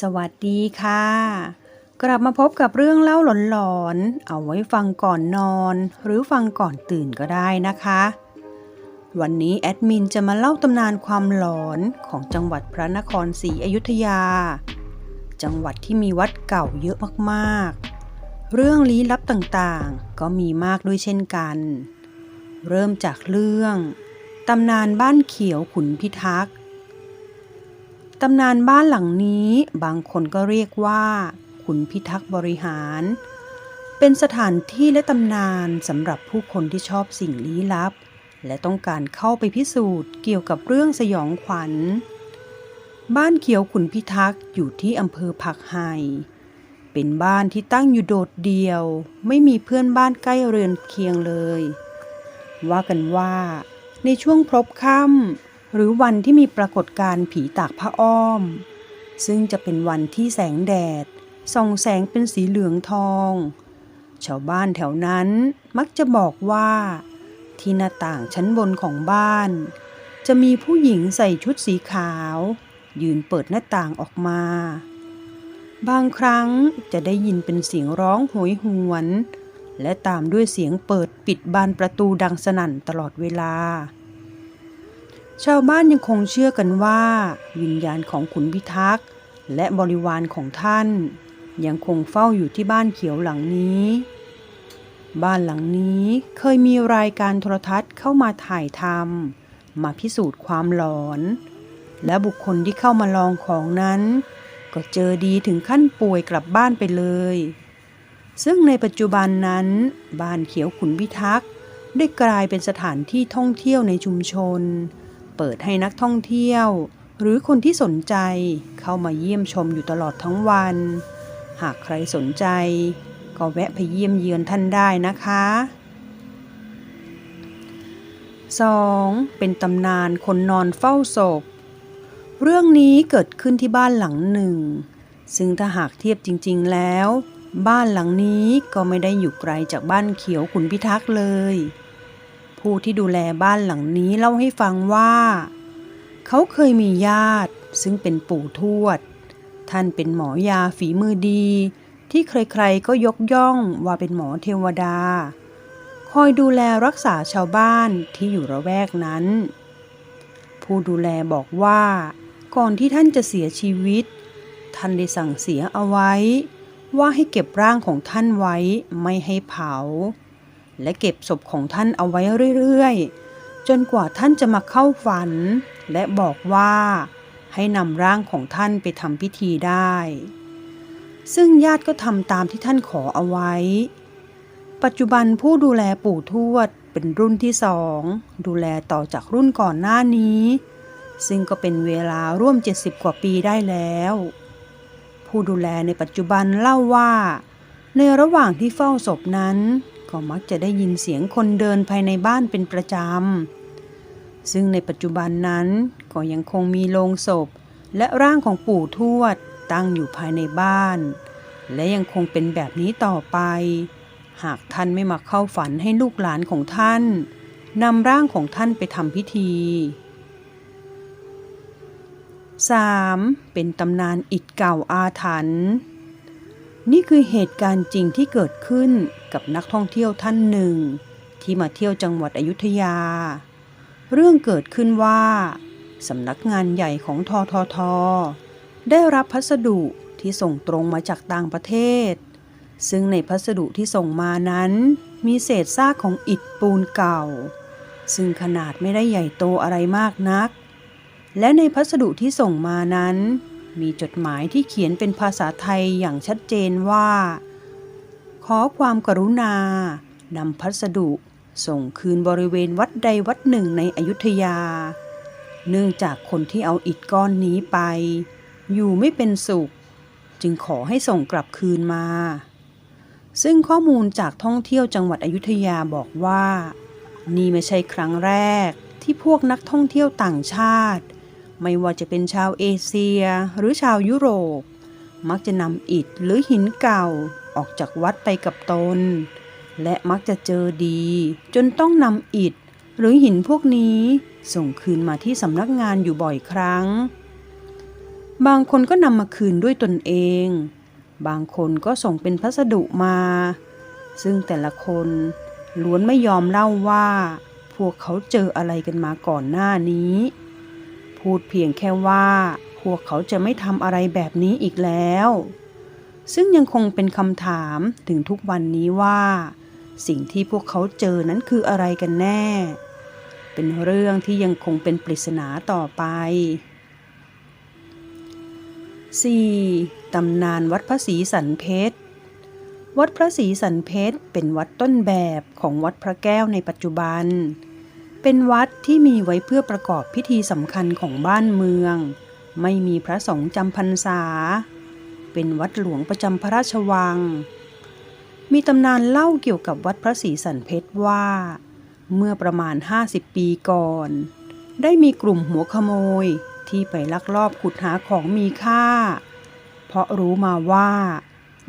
สวัสดีค่ะ กลับมาพบกับเรื่องเล่าหลอนๆ เอาไว้ฟังก่อนนอน หรือฟังก่อนตื่นก็ได้นะคะ วันนี้แอดมินจะมาเล่าตำนานความหลอนของจังหวัดพระนครศรีอยุธยา จังหวัดที่มีวัดเก่าเยอะมากๆ เรื่องลี้ลับต่างๆ ก็มีมากด้วยเช่นกัน เริ่มจากเรื่องตำนานบ้านเขียวขุนพิทักษ์ ตำนานบ้านหลังนี้บางคนก็เรียกว่า ขุนพิทักษ์บริหาร เป็นสถานที่และตำนานสำหรับผู้คนที่ชอบสิ่งลี้ลับ และต้องการเข้าไปพิสูจน์เกี่ยวกับเรื่องสยองขวัญ บ้านเขียวขุนพิทักษ์อยู่ที่อำเภอผักไห่เป็นบ้านที่ตั้งอยู่โดดเดี่ยว ไม่มีเพื่อนบ้านใกล้เรือนเคียงเลย ว่ากันว่า ในช่วงพรบค่ำ หรือวันที่มีปรากฏการณ์ผีตากผ้าอ้อม ซึ่งจะเป็นวันที่แสงแดดส่องแสงเป็นสีเหลืองทอง ชาวบ้านแถวนั้นมักจะบอกว่า ที่หน้าต่างชั้นบนของบ้าน จะมีผู้หญิงใส่ชุดสีขาว ยืนเปิดหน้าต่างออกมา บางครั้งจะได้ยินเป็นเสียงร้องโหยหวน และตามด้วยเสียงเปิดปิดบานประตูดังสนั่นตลอดเวลา ชาวบ้านยังคงเชื่อกันว่า วิญญาณของขุนพิทักษ์และบริวารของท่าน ยังคงเฝ้าอยู่ที่บ้านเขียวหลังนี้ บ้านหลังนี้เคยมีรายการโทรทัศน์เข้ามาถ่ายทำมาพิสูจน์ความหลอน และบุคคลที่เข้ามาลองของนั้น ก็เจอดีถึงขั้นป่วยกลับบ้านไปเลย ซึ่งในปัจจุบันนั้น บ้านเขียวขุนพิทักษ์ได้กลายเป็นสถานที่ท่องเที่ยวในชุมชน เปิดให้นักท่องเที่ยว หรือคนที่สนใจเข้ามาเยี่ยมชมอยู่ตลอดทั้งวัน หากใครสนใจ ก็แวะไปเยี่ยมเยือนท่านได้นะคะ 2. เป็นตำนานคนนอนเฝ้าศพ เรื่องนี้เกิดขึ้นที่บ้านหลังหนึ่ง ซึ่งถ้าหากเทียบจริง ๆแล้ว บ้านหลังนี้ก็ไม่ได้อยู่ไกลจากบ้านเขียวขุนพิทักษ์เลย ผู้ที่ดูแลบ้านหลังนี้เล่าให้ฟังว่า เขาเคยมีญาติซึ่งเป็นปู่ทวด ท่านเป็นหมอยาฝีมือดี ที่ใครๆก็ยกย่องว่าเป็นหมอเทวดา คอยดูแลรักษาชาวบ้านที่อยู่ระแวกนั้น ผู้ดูแลบอกว่าก่อนที่ท่านจะเสียชีวิต ท่านได้สั่งเสียเอาไว้ ว่าให้เก็บร่างของท่านไว้ไม่ให้เผา และเก็บศพของท่านเอาไว้เรื่อยๆ จนกว่าท่านจะมาเข้าฝัน และบอกว่าให้นำร่างของท่านไปทำพิธีได้ ซึ่งญาติก็ทำตามที่ท่านขอเอาไว้ ปัจจุบันผู้ดูแลปู่ทวดเป็นรุ่นที่สอง ดูแลต่อจากรุ่นก่อนหน้านี้ ซึ่งก็เป็นเวลาร่วม 70 กว่าปีได้แล้ว ผู้ดูแลในปัจจุบันเล่าว่า ในระหว่างที่เฝ้าศพนั้น ก็มักจะได้ยินเสียงคนเดินภายในบ้านเป็นประจำ ซึ่งในปัจจุบันนั้นก็ยังคงมีโลงศพ และร่างของปู่ทวดตั้งอยู่ภายในบ้าน และยังคงเป็นแบบนี้ต่อไป หากท่านไม่มาเข้าฝันให้ลูกหลานของท่านนำร่างของท่านไปทำพิธี 3. เป็นตำนานอิฐเก่าอาถรรพ์ นี่คือเหตุการณ์จริงที่เกิดขึ้นกับนักท่องเที่ยวท่านหนึ่ง ที่มาเที่ยวจังหวัดอยุธยา เรื่องเกิดขึ้นว่าสำนักงานใหญ่ของททท ได้รับพัสดุที่ส่งตรงมาจากต่างประเทศ ซึ่งในพัสดุที่ส่งมานั้น มีเศษซากของอิฐปูนเก่า ซึ่งขนาดไม่ได้ใหญ่โตอะไรมากนัก และในพัสดุที่ส่งมานั้น มีจดหมายที่เขียนเป็นภาษาไทยอย่างชัดเจนว่า ขอความกรุณานำพัสดุส่งคืนบริเวณวัดใดวัดหนึ่งในอยุธยา เนื่องจากคนที่เอาอิฐก้อนนี้ไป อยู่ไม่เป็นสุข จึงขอให้ส่งกลับคืนมา ซึ่งข้อมูลจากท่องเที่ยวจังหวัดอยุธยาบอกว่า นี่ไม่ใช่ครั้งแรกที่พวกนักท่องเที่ยวต่างชาติ ไม่ว่าจะเป็นชาวเอเชียหรือชาวยุโรป มักจะนำอิฐหรือหินเก่าออกจากวัดไปกับตน และมักจะเจอดี จนต้องนำอิฐ หรือหินพวกนี้ส่งคืนมาที่สำนักงานอยู่บ่อยครั้ง บางคนก็นำมาคืนด้วยตนเอง บางคนก็ส่งเป็นพัสดุมา ซึ่งแต่ละคนล้วนไม่ยอมเล่าว่า พวกเขาเจออะไรกันมาก่อนหน้านี้ พูดเพียงแค่ว่าพวกเขาจะไม่ทำอะไรแบบนี้อีกแล้ว ซึ่งยังคงเป็นคำถามถึงทุกวันนี้ว่า สิ่งที่พวกเขาเจอนั้นคืออะไรกันแน่ เป็นเรื่องที่ยังคงเป็นปริศนาต่อไป 4. ตำนานวัดพระศรีสันเพชร วัดพระศรีสันเพชรเป็นวัดต้นแบบของวัดพระแก้วในปัจจุบันเเป็นวัดที่มีไว้เพื่อประกอบพิธีสำคัญของบ้านเมือง ไม่มีพระสงฆ์จำพรรษา เป็นวัดหลวงประจำพระราชวัง มีตำนานเล่าเกี่ยวกับวัดพระศรีสันเพชรว่า เมื่อประมาณ 50 ปีก่อน ได้มีกลุ่มหัวขโมยที่ไปลักลอบขุดหาของมีค่า เพราะรู้มาว่า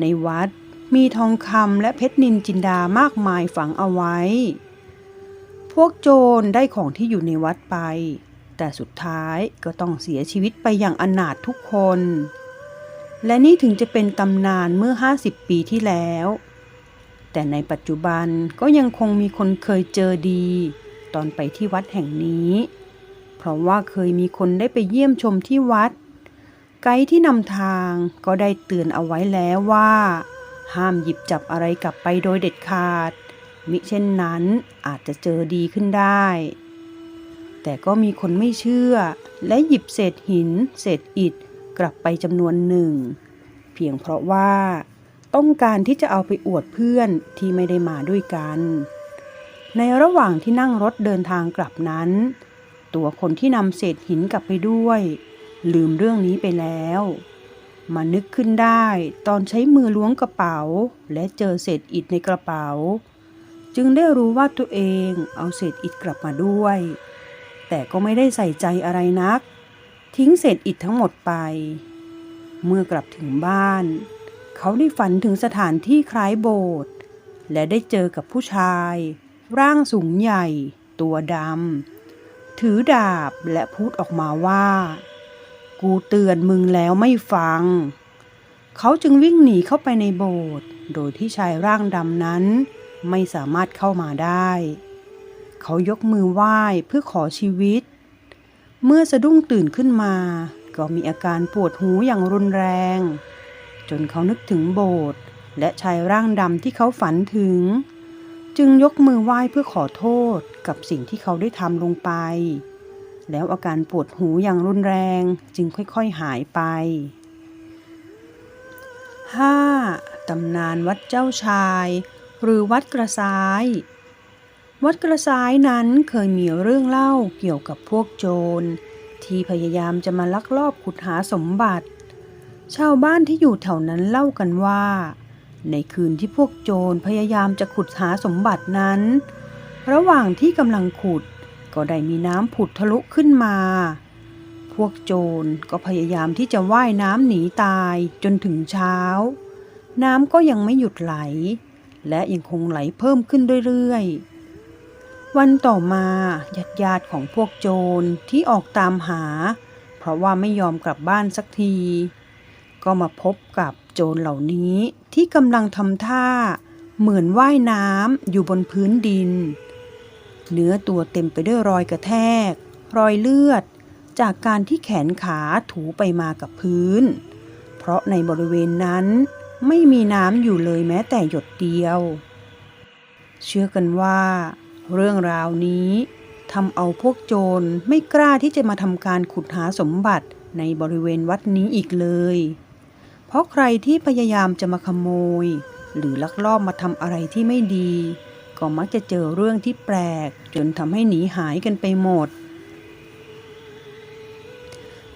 ในวัดมีทองคำและเพชรนินจินดามากมายฝังเอาไว้ วกโจรได้ของที่อยู่ในวัดไป แต่สุดท้ายก็ต้องเสียชีวิตไปอย่างอนาถทุกคน และนี่ถึงจะเป็นตำนานเมื่อ 50 ปีที่แล้ว แต่ในปัจจุบันก็ยังคงมีคนเคยเจอดี ตอนไปที่วัดแห่งนี้ เพราะว่าเคยมีคนได้ไปเยี่ยมชมที่วัด ไกด์ที่นำทางก็ได้เตือนเอาไว้แล้วว่า ห้ามหยิบจับอะไรกลับไปโดยเด็ดขาด มิเช่นนั้นอาจจะเจอดีขึ้นได้ แต่ก็มีคนไม่เชื่อ และหยิบเศษหิน เศษอิฐกลับไปจำนวนหนึ่ง เพียงเพราะว่า ต้องการที่จะเอาไปอวดเพื่อนที่ไม่ได้มาด้วยกัน ในระหว่างที่นั่งรถเดินทางกลับนั้น ตัวคนที่นำเศษหินกลับไปด้วย ลืมเรื่องนี้ไปแล้วมานึกขึ้นได้ตอนใช้มือล้วงกระเป๋า และเจอเศษอิฐในกระเป๋า จึงได้รู้ว่าตัวเองเอาเศษอิฐกลับมาด้วย แต่ก็ไม่ได้ใส่ใจอะไรนัก ทิ้งเศษอิฐทั้งหมดไป เมื่อกลับถึงบ้าน เขาได้ฝันถึงสถานที่คล้ายโบสถ์และได้เจอกับผู้ชาย ร่างสูงใหญ่ ตัวดำถือดาบและพูดออกมาว่า กูเตือนมึงแล้วไม่ฟัง เขาจึงวิ่งหนีเข้าไปในโบสถ์โดยที่ชายร่างดำนั้น ไม่สามารถเข้ามาได้ เขายกมือไหว้เพื่อขอชีวิต เมื่อสะดุ้งตื่นขึ้นมา ก็มีอาการปวดหูอย่างรุนแรง จนเขานึกถึงโบสถ์และชายร่างดำที่เขาฝันถึง จึงยกมือไหว้เพื่อขอโทษกับสิ่งที่เขาได้ทำลงไป แล้วอาการปวดหูอย่างรุนแรงจึงค่อยๆหายไป 5. ตำนานวัดเจ้าชาย หรือวัดกระซ้าย วัดกระซ้ายนั้นเคยมีเรื่องเล่าเกี่ยวกับพวกโจร ที่พยายามจะมาลักลอบขุดหาสมบัติ ชาวบ้านที่อยู่แถวนั้นเล่ากันว่า ในคืนที่พวกโจรพยายามจะขุดหาสมบัตินั้น ระหว่างที่กำลังขุดก็ได้มีน้ำผุดทะลุขึ้นมา พวกโจรก็พยายามที่จะว่ายน้ำหนีตายจนถึงเช้า น้ำก็ยังไม่หยุดไหล และยังคงไหลเพิ่มขึ้นเรื่อยๆ วันต่อมาญาติญาติของพวกโจรที่ออกตามหา เพราะว่าไม่ยอมกลับบ้านสักที ก็มาพบกับโจรเหล่านี้ที่กำลังทำท่า เหมือนว่ายน้ำอยู่บนพื้นดิน เนื้อตัวเต็มไปด้วยรอยกระแทก รอยเลือด จากการที่แขนขาถูไปมากับพื้น เพราะในบริเวณนั้น ไม่มีน้ำอยู่เลยแม้แต่หยดเดียว เชื่อกันว่า เรื่องราวนี้ทำเอาพวกโจรไม่กล้าที่จะมาทำการขุดหาสมบัติในบริเวณวัดนี้อีกเลย เพราะใครที่พยายามจะมาขโมย หรือลักลอบมาทำอะไรที่ไม่ดี ก็มักจะเจอเรื่องที่แปลก จนทำให้หนีหายกันไปหมด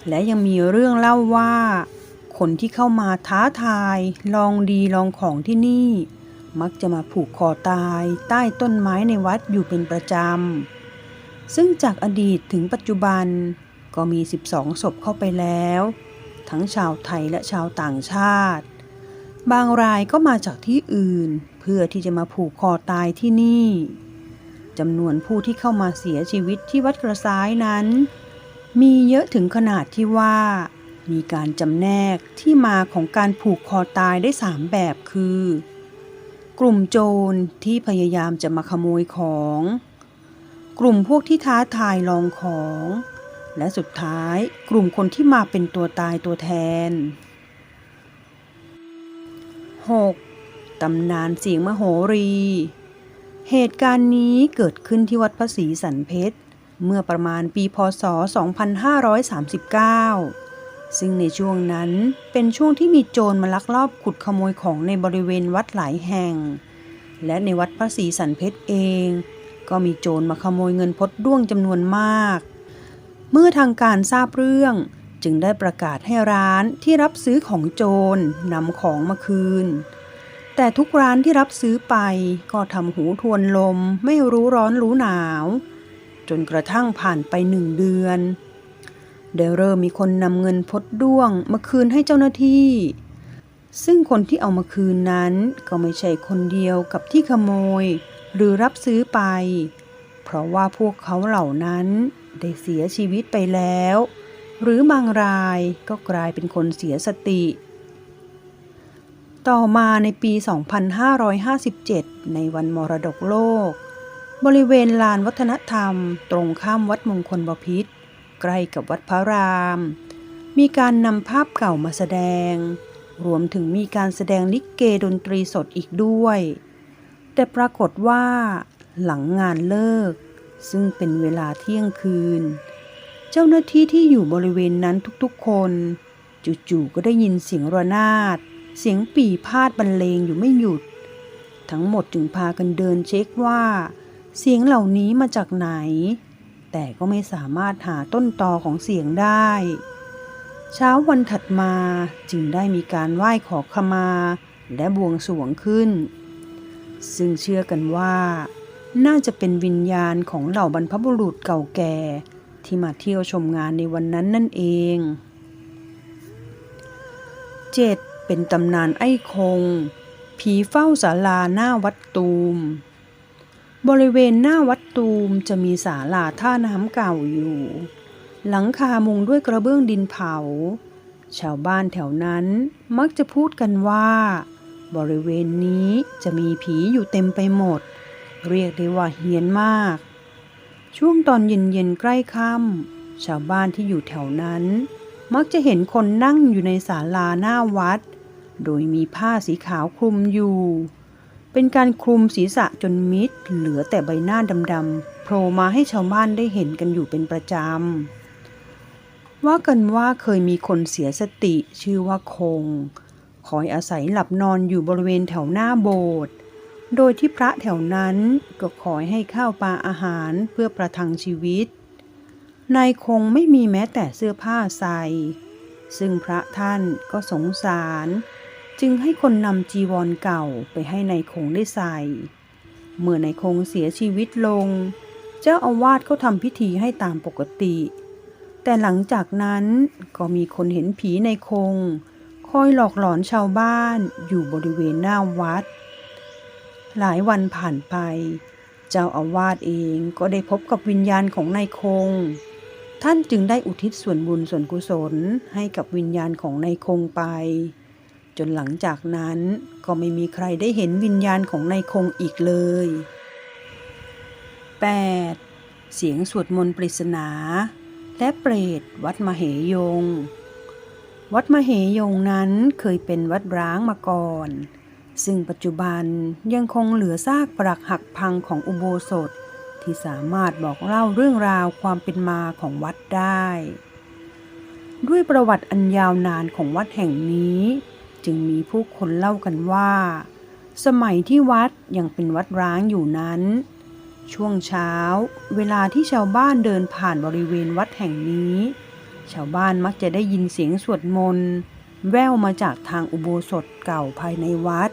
และยังมีเรื่องเล่าว่า คนที่เข้ามาท้าทาย ลองดีลองของที่นี่ มักจะมาผูกคอตายใต้ต้นไม้ในวัดอยู่เป็นประจำ ซึ่งจากอดีตถึงปัจจุบันก็มี 12 ศพเข้าไปแล้ว ทั้งชาวไทยและชาวต่างชาติ บางรายก็มาจากที่อื่น เพื่อที่จะมาผูกคอตายที่นี่จำนวนผู้ที่เข้ามาเสียชีวิตที่วัดกระซ้ายนั้น มีเยอะถึงขนาดที่ว่า มีการจำแนกที่มาของการผูกคอตายได้สามแบบคือ กลุ่มโจรที่พยายามจะมาขโมยของ กลุ่มพวกที่ท้าทายลองของ และสุดท้ายกลุ่มคนที่มาเป็นตัวตายตัวแทน 6. ตำนานเสียงมโหรี เหตุการณ์นี้เกิดขึ้นที่วัดพระศรีสันเพชร เมื่อประมาณปีพศ 2539 ซึ่งในช่วงนั้นเป็นช่วงที่มีโจรมาลักลอบขุดขโมยของในบริเวณวัดหลายแห่ง และในวัดพระศรีสันเพชรเอง ก็มีโจรมาขโมยเงินพดด้วงจำนวนมาก เมื่อทางการทราบเรื่องจึงได้ประกาศให้ร้านที่รับซื้อของโจรนำของมาคืน แต่ทุกร้านที่รับซื้อไปก็ทำหูทวนลมไม่รู้ร้อนรู้หนาว จนกระทั่งผ่านไปหนึ่งเดือน ได้เริ่มมีคนนำเงินพดด้วงมาคืนให้เจ้าหน้าที่ ซึ่งคนที่เอามาคืนนั้นก็ไม่ใช่คนเดียวกับที่ขโมย หรือรับซื้อไป เพราะว่าพวกเขาเหล่านั้นได้เสียชีวิตไปแล้ว หรือบางรายก็กลายเป็นคนเสียสติ ต่อมาในปี 2557 ในวันมรดกโลก บริเวณลานวัฒนธรรม ตรงข้ามวัดมงคลบพิตร ใกล้กับวัดพระราม มีการนำภาพเก่ามาแสดง รวมถึงมีการแสดงลิเกดนตรีสดอีกด้วย แต่ปรากฏว่าหลังงานเลิก ซึ่งเป็นเวลาเที่ยงคืน เจ้าหน้าที่ที่อยู่บริเวณนั้นทุกๆคน จู่ๆก็ได้ยินเสียงระนาด เสียงปี่พาดบรรเลงอยู่ไม่หยุด ทั้งหมดจึงพากันเดินเช็คว่า เสียงเหล่านี้มาจากไหน แต่ก็ไม่สามารถหาต้นตอของเสียงได้ เช้าวันถัดมาจึงได้มีการไหว้ขอขมา และบวงสรวงขึ้น ซึ่งเชื่อกันว่า น่าจะเป็นวิญญาณของเหล่าบรรพบุรุษเก่าแก่ ที่มาเที่ยวชมงานในวันนั้นนั่นเอง 7. เป็นตำนานไอ้คง ผีเฝ้าศาลาหน้าวัดตูม บริเวณหน้าวัดตูมจะมีศาลาท่าน้ำเก่าอยู่ หลังคามุงด้วยกระเบื้องดินเผา ชาวบ้านแถวนั้นมักจะพูดกันว่า บริเวณนี้จะมีผีอยู่เต็มไปหมด เรียกได้ว่าเฮี้ยนมาก ช่วงตอนเย็นๆใกล้ค่ำชาวบ้านที่อยู่แถวนั้น มักจะเห็นคนนั่งอยู่ในศาลาหน้าวัด โดยมีผ้าสีขาวคลุมอยู่ เป็นการคลุมศีรษะจนมิดเหลือแต่ใบหน้าดำๆโผล่มาให้ชาวบ้านได้เห็นกันอยู่เป็นประจำ ว่ากันว่าเคยมีคนเสียสติชื่อว่าคง คอยอาศัยหลับนอนอยู่บริเวณแถวหน้าโบสถ์โดยที่พระแถวนั้นก็คอยให้ข้าวปลาอาหารเพื่อประทังชีวิต นายคงไม่มีแม้แต่เสื้อผ้าใส่ ซึ่งพระท่านก็สงสาร จึงให้คนนำจีวรเก่าไปให้นายคงได้ใส่ เมื่อนายคงเสียชีวิตลง เจ้าอาวาสเขาทำพิธีให้ตามปกติ แต่หลังจากนั้นก็มีคนเห็นผีในคง คอยหลอกหลอนชาวบ้านอยู่บริเวณหน้าวัด หลายวันผ่านไป เจ้าอาวาสเองก็ได้พบกับวิญญาณของนายคง ท่านจึงได้อุทิศส่วนบุญส่วนกุศลให้กับวิญญาณของนายคงไป จนหลังจากนั้นก็ไม่มีใครได้เห็นวิญญาณของนายคงอีกเลย 8. เสียงสวดมนต์ปริศนา และเปรตวัดมเหยง วัดมเหยงนั้นเคยเป็นวัดร้างมาก่อน ซึ่งปัจจุบันยังคงเหลือซากปรักหักพังของอุโบสถ ที่สามารถบอกเล่าเรื่องราวความเป็นมาของวัดได้ ด้วยประวัติอันยาวนานของวัดแห่งนี้ จึงมีผู้คนเล่ากันว่า สมัยที่วัดยังเป็นวัดร้างอยู่นั้น ช่วงเช้า เวลาที่ชาวบ้านเดินผ่านบริเวณวัดแห่งนี้ ชาวบ้านมักจะได้ยินเสียงสวดมนต์แว่วมาจากทางอุโบสถเก่าภายในวัด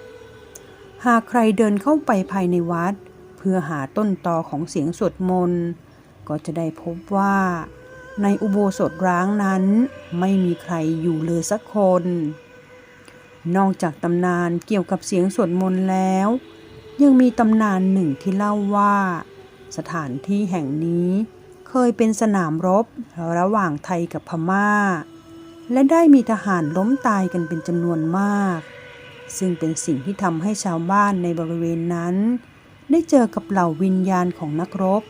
หากใครเดินเข้าไปภายในวัด เพื่อหาต้นตอของเสียงสวดมนต์ก็จะได้พบว่า ในอุโบสถร้างนั้นไม่มีใครอยู่เลยสักคน นอกจากตำนานเกี่ยวกับเสียงสวดมนต์แล้ว ยังมีตำนานหนึ่งที่เล่าว่า สถานที่แห่งนี้เคยเป็นสนามรบระหว่างไทยกับพม่า และได้มีทหารล้มตายกันเป็นจำนวนมาก ซึ่งเป็นสิ่งที่ทำให้ชาวบ้านในบริเวณนั้น ได้เจอกับเหล่าวิญญาณของนักรบ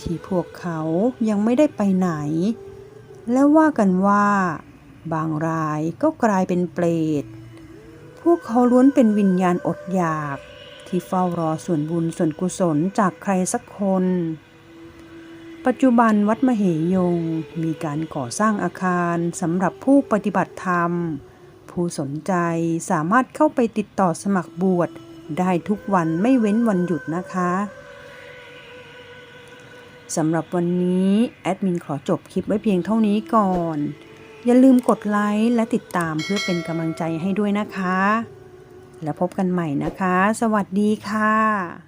ที่พวกเขายังไม่ได้ไปไหน และว่ากันว่า บางรายก็กลายเป็นเปรต วกเขาล้วนเป็นวิญญาณอดอยาก ที่เฝ้ารอส่วนบุญส่วนกุศลจากใครสักคน ปัจจุบันวัดมเหยงมีการก่อสร้างอาคารสำหรับผู้ปฏิบัติธรรม ผู้สนใจสามารถเข้าไปติดต่อสมัครบวชได้ทุกวันไม่เว้นวันหยุดนะคะสำหรับวันนี้ แอดมินขอจบคลิปไว้เพียงเท่านี้ก่อน อย่าลืมกดไลค์และติดตามเพื่อเป็นกำลังใจให้ด้วยนะคะ แล้วพบกันใหม่นะคะ สวัสดีค่ะ